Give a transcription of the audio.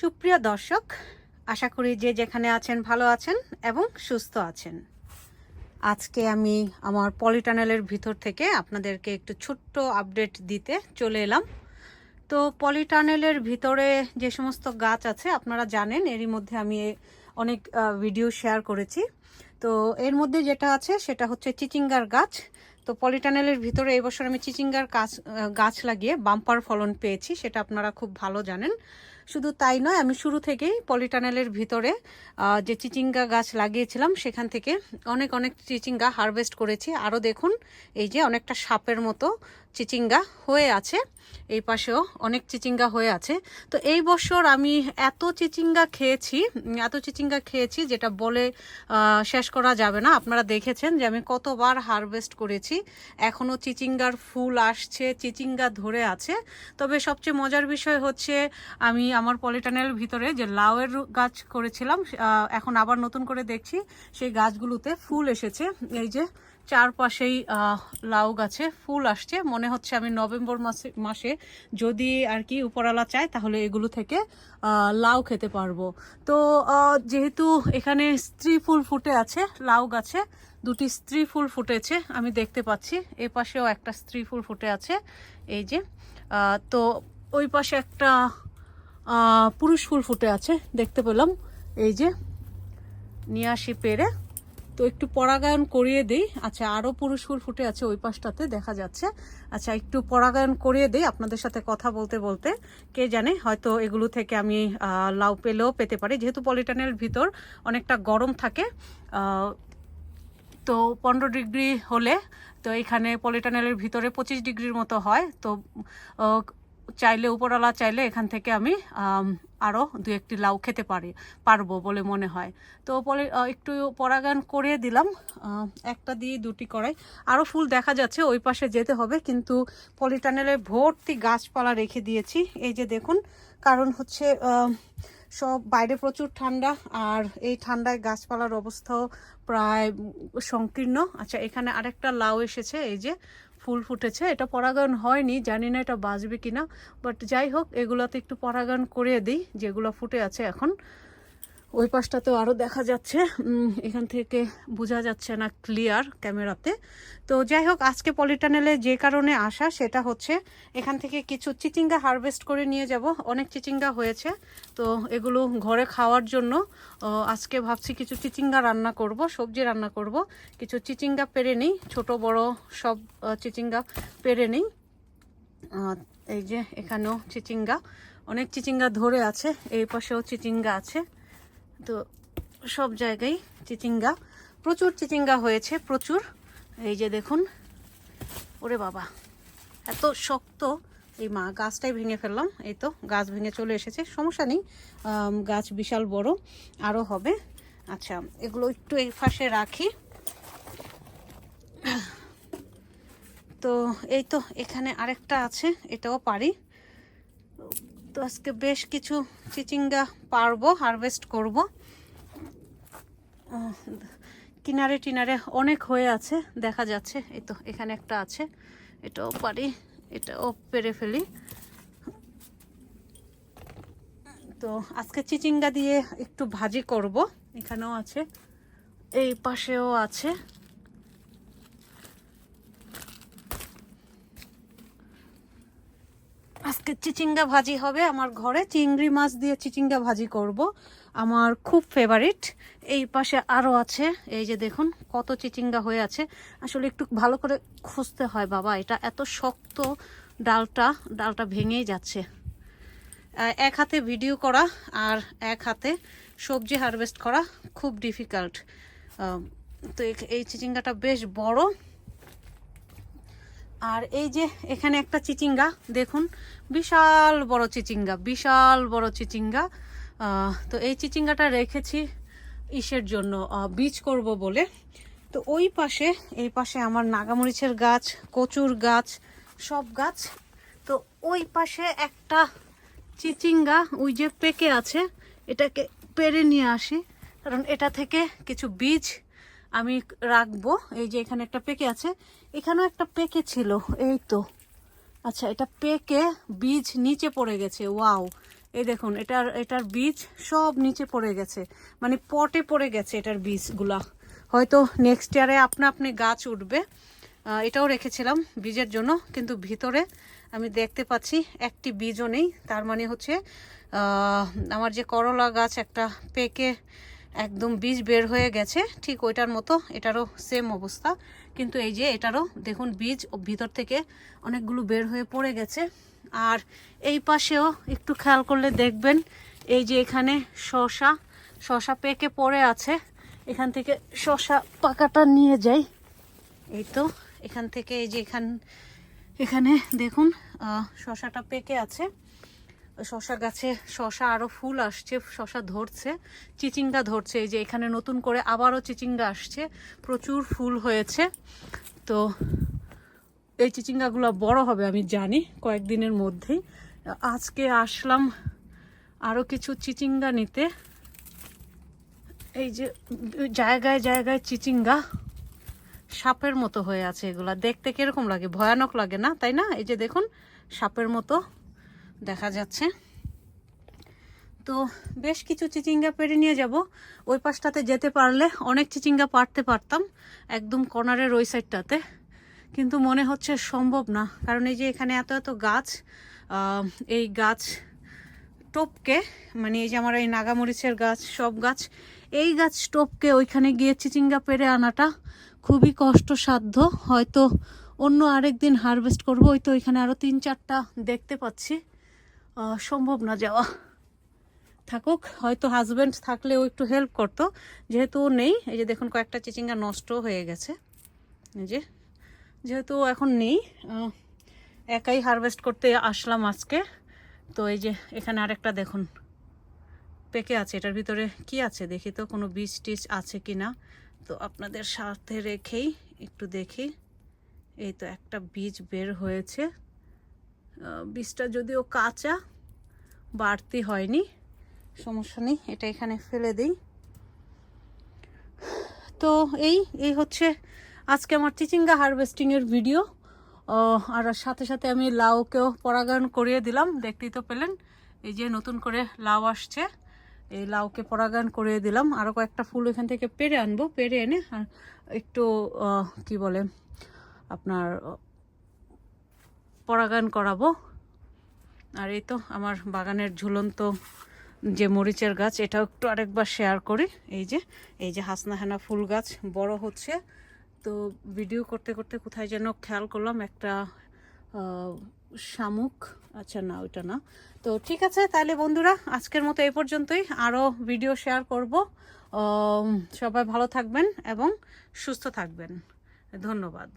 সুপ্রিয় দর্শক, আশা করি যে যেখানে আছেন ভালো আছেন এবং সুস্থ আছেন। আজকে আমি আমার পলিটানেলের ভিতর থেকে আপনাদেরকে একটু ছোট্ট আপডেট দিতে চলে এলাম। তো পলিটানেলের ভিতরে যে সমস্ত গাছ আছে, আপনারা জানেন, এরই মধ্যে আমি অনেক ভিডিও শেয়ার করেছি। তো এর মধ্যে যেটা আছে, সেটা হচ্ছে চিচিঙ্গার গাছ। তো পলিটানেলের ভিতরে এই বছর আমি চিচিঙ্গার গাছ গাছ লাগিয়ে বাম্পার ফলন পেয়েছি, সেটা আপনারা খুব ভালো জানেন। শুধু তাই নয়, আমি শুরু থেকেই পলিটানেলের ভিতরে যে চিচিঙ্গা গাছ লাগিয়েছিলাম সেখান থেকে অনেক অনেক চিচিঙ্গা হারভেস্ট করেছি। আরও দেখুন, এই যে অনেকটা সাপের মতো চিচিঙ্গা হয়ে আছে, এই পাশেও অনেক চিচিঙ্গা হয়ে আছে। তো এই বছর আমি এত চিচিঙ্গা খেয়েছি এত চিচিঙ্গা খেয়েছি যেটা বলে শেষ করা যাবে না। আপনারা দেখেছেন যে আমি কতবার হারভেস্ট করেছি এখনও চিচিঙ্গার ফুল আসছে, চিচিঙ্গা ধরে আছে। তবে সবচেয়ে মজার বিষয় হচ্ছে, আমি আমার পলিটানের ভিতরে যে লাউয়ের গাছ করেছিলাম এখন আবার নতুন করে দেখছি, সেই গাছগুলোতে ফুল এসেছে। এই যে চারপাশেই লাউ গাছে ফুল আসছে। মনে হচ্ছে আমি নভেম্বর মাসে মাসে যদি আর কি উপরালা চায়, তাহলে এগুলো থেকে লাউ খেতে পারব। তো যেহেতু এখানে স্ত্রী ফুল ফুটে আছে, লাউ গাছে, দুটি স্ত্রী ফুল ফুটেছে, আমি দেখতে পাচ্ছি। এই পাশেও একটা স্ত্রী ফুল ফুটে আছে, এই যে তো ওই পাশে একটা পুরুষ ফুল ফুটে আছে, দেখতে পেলাম। এই যে, নিয়ে আসি পেরে। তো একটু পরাগায়ন করিয়ে দিই। আচ্ছা আরও পুরুষ ফুল ফুটে আছে ওই পাশটাতে, দেখা যাচ্ছে। আচ্ছা একটু পরাগায়ন করিয়ে দিই আপনাদের সাথে কথা বলতে বলতে। কে জানে, হয়তো এগুলো থেকে আমি লাউ পেলেও পেতে পারি। যেহেতু পলিটানের ভিতর অনেকটা গরম থাকে তো পনেরো ডিগ্রি হলে, তো এখানে পলিটানেলের ভিতরে পঁচিশ ডিগ্রির মতো হয়। তো চাইলে উপরওয়ালা চাইলে এখান থেকে আমি আরও দু একটি লাউ খেতে পারি পারব বলে মনে হয়। তো আহ, একটু পরাগায়ন করে দিলাম। একটা দিয়ে দুটি করাই আরও ফুল দেখা যাচ্ছে ওই পাশে যেতে হবে কিন্তু পলিটানেলে ভর্তি গাছপালা রেখে দিয়েছি। এই যে দেখুন কারণ হচ্ছে সব বাইরে প্রচুর ঠান্ডা আর এই ঠান্ডায় গাছপালার অবস্থাও প্রায় সংকীর্ণ। আচ্ছা এখানে আরেকটা লাউ এসেছে এই যে ফুল ফুটেছে। এটা পরাগায়ন হয়নি, জানি না এটা বাঁচবে কিনা বাট যাই হোক, এগুলোতে একটু পরাগায়ন করে দিই, যেগুলো ফুটে আছে এখন। ওই পাশটাতেও আরও দেখা যাচ্ছে। এখান থেকে বোঝা যাচ্ছে না ক্লিয়ার ক্যামেরাতে। তো যাই হোক, আজকে পলিটানেলে যে কারণে আসা, সেটা হচ্ছে এখান থেকে কিছু চিচিঙ্গা হারভেস্ট করে নিয়ে যাব। অনেক চিচিঙ্গা হয়েছে। তো এগুলো ঘরে খাওয়ার জন্য আজকে ভাবছি কিছু চিচিঙ্গা রান্না করব, সবজি রান্না করব। কিছু চিচিঙ্গা পেরে নিই, ছোট, বড় সব চিচিঙ্গা পেরে নিই। এই যে এখানেও চিচিঙ্গা। অনেক চিচিঙ্গা ধরে আছে, এই পাশেও চিচিঙ্গা আছে। তো সব জায়গায় চিচিঙ্গা, প্রচুর চিচিঙ্গা হয়েছে, প্রচুর। এই যে দেখুন, ওরে বাবা, এত শক্ত এই মা, গাছটাই ভেঙে ফেললাম, এই তো গাছ ভেঙে চলে এসেছে, সমস্যা নেই গাছ বিশাল বড় আরও হবে। আচ্ছা এগুলো একটু এই পাশে রাখি। তো এই তো এখানে আরেকটা আছে, এটাও পারি। তো আজকে বেশ কিছু চিচিঙ্গা পারব হারভেস্ট করব। কিনারে টিনারে অনেক হয়ে আছে, দেখা যাচ্ছে। এই তো এখানে একটা আছে, এটাও পারি, এটাও পেরে ফেলি। তো আজকে চিচিঙ্গা দিয়ে একটু ভাজি করব, এখানেও আছে, এই পাশেও আছে। আজকে চিচিঙ্গা ভাজি হবে আমার ঘরে। চিংড়ি মাছ দিয়ে চিচিঙ্গা ভাজি করব। আমার খুব ফেভারিট এই পাশে আরও আছে। এই যে দেখুন, কত চিচিঙ্গা হয়ে আছে। আসলে একটু ভালো করে খুঁজতে হয় বাবা, এটা এত শক্ত ডালটা ডালটা ভেঙেই যাচ্ছে। এক হাতে ভিডিও করা আর এক হাতে সবজি হারভেস্ট করা খুব ডিফিকাল্ট তো এই- চিচিঙ্গাটা বেশ বড়। আর এই যে এখানে একটা চিচিঙ্গা, দেখুন, বিশাল বড় চিচিঙ্গা, বিশাল বড় চিচিঙ্গা। তো এই চিচিঙ্গাটা রেখেছি ইসের জন্য বীজ করব বলে। তো ওই পাশে, এই পাশে আমার নাগামরিচের গাছ, কচুর গাছ, সব গাছ। তো ওই পাশে একটা চিচিঙ্গা, ওই যে পেকে আছে, এটাকে পেরে নিয়ে আসি, কারণ এটা থেকে কিছু বীজ আমি রাখব। এই যে এখানে একটা পেকে আছে। এখানেও একটা পেকে ছিল। এই তো। আচ্ছা এটা পেকে বীজ নিচে পড়ে গেছে। ওয়াও। এই দেখুন, এটার এটার বীজ সব নিচে পড়ে গেছে। মানে পটে পড়ে গেছে এটার বীজগুলা। হয়তো নেক্সট ইয়ারে আপনা আপনি গাছ উঠবে। এটাও রেখেছিলাম বীজের জন্য, কিন্তু ভিতরে আমি দেখতে পাচ্ছি একটি বীজও নেই। তার মানে হচ্ছে আমার যে করলা গাছ একটা পেকে একদম বীজ বের হয়ে গেছে, ঠিক ওইটার মতো, এটারও সেম অবস্থা। কিন্তু এই যে এটারও, দেখুন বীজ ভিতর থেকে অনেকগুলো বের হয়ে পড়ে গেছে। আর এই পাশেও একটু খেয়াল করলে দেখবেন, এই যে এখানে শশা শশা পেকে পড়ে আছে। এখান থেকে শশা পাকাটা নিয়ে যাই। এই তো, এখান থেকে এই যে এখান, এখানে দেখুন শশাটা পেকে আছে। শশা গাছে, শশা আরও ফুল আসছে, শশা ধরছে, চিচিঙ্গা ধরছে। এই যে এখানে নতুন করে আবারও চিচিঙ্গা আসছে, প্রচুর ফুল হয়েছে। তো এই চিচিঙ্গাগুলো বড় হবে আমি জানি কয়েকদিনের মধ্যেই। আজকে আসলাম আরও কিছু চিচিঙ্গা নিতে। এই যে জায়গায় জায়গায় চিচিঙ্গা সাপের মতো হয়ে আছে এগুলা। দেখতে কীরকম লাগে? ভয়ানক লাগে না? তাই না? এই যে দেখুন, সাপের মতো। দেখা যাচ্ছে। তো বেশ কিছু চিচিঙ্গা পেরে নিয়ে যাব। ওই পাশটাতে যেতে পারলে অনেক চিচিঙ্গা পারতে পারতাম, একদম কর্নারের ওই সাইডটাতে। কিন্তু মনে হচ্ছে সম্ভব না, কারণ এই যে এখানে এত এত গাছ এই গাছ টোপকে মানে এই যে আমার এই নাগামরিচের গাছ, সব গাছ, এই গাছ টোপকে ওইখানে গিয়ে চিচিঙ্গা পেরে আনাটা খুবই কষ্টসাধ্য। হয়তো অন্য আরেক দিন হারভেস্ট করব, ওই তো ওইখানে আরও তিন চারটা দেখতে পাচ্ছি। সম্ভব না যাওয়া। থাকুক, হয়তো হাজবেন্ড থাকলেও একটু হেল্প করতো। যেহেতু ও নেই, এই যে দেখুন কয়েকটা চিচিঙ্গা নষ্ট হয়ে গেছে। এই যে, যেহেতু ও এখন নেই একাই হারভেস্ট করতে আসলাম আজকে। তো এই যে, এখানে আরেকটা দেখুন, পেকে আছে। এটার ভিতরে কি আছে দেখি তো, কোনো বীজ টিজ আছে কি না? তো আপনাদের সাথে রেখেই, একটু দেখি। এই তো একটা বীজ বের হয়েছে। বীজটা যদিও কাঁচা, বাড়তি হয়নি, সমস্যা নেই, এটা এখানে ফেলে দিই। তো এই এই হচ্ছে আজকে আমার চিচিঙ্গা হারভেস্টিংয়ের ভিডিও। আর সাথে সাথে আমি লাউকেও পরাগায়ন করিয়ে দিলাম, দেখতেই তো পেলেন। এই যে নতুন করে লাউ আসছে, এই লাউকে পরাগায়ন করিয়ে দিলাম। আরও কয়েকটা ফুল এখান থেকে পেরে আনব, পেরে এনে, আর একটু কি বলে, আপনার পরাগায়ন করাবো। আর এই তো আমার বাগানের ঝুলন্ত যে মরিচের গাছ, এটাও একটু আরেকবার শেয়ার করি। এই যে এই যে হাসনা হেনা ফুল গাছ বড় হচ্ছে। তো ভিডিও করতে করতে কোথায় যেন খেয়াল করলাম, একটা শামুক। আচ্ছা না, ওইটা না। তো ঠিক আছে, তাহলে বন্ধুরা, আজকের মতো এই পর্যন্তই। আরও ভিডিও শেয়ার করব। সবাই ভালো থাকবেন এবং সুস্থ থাকবেন। ধন্যবাদ।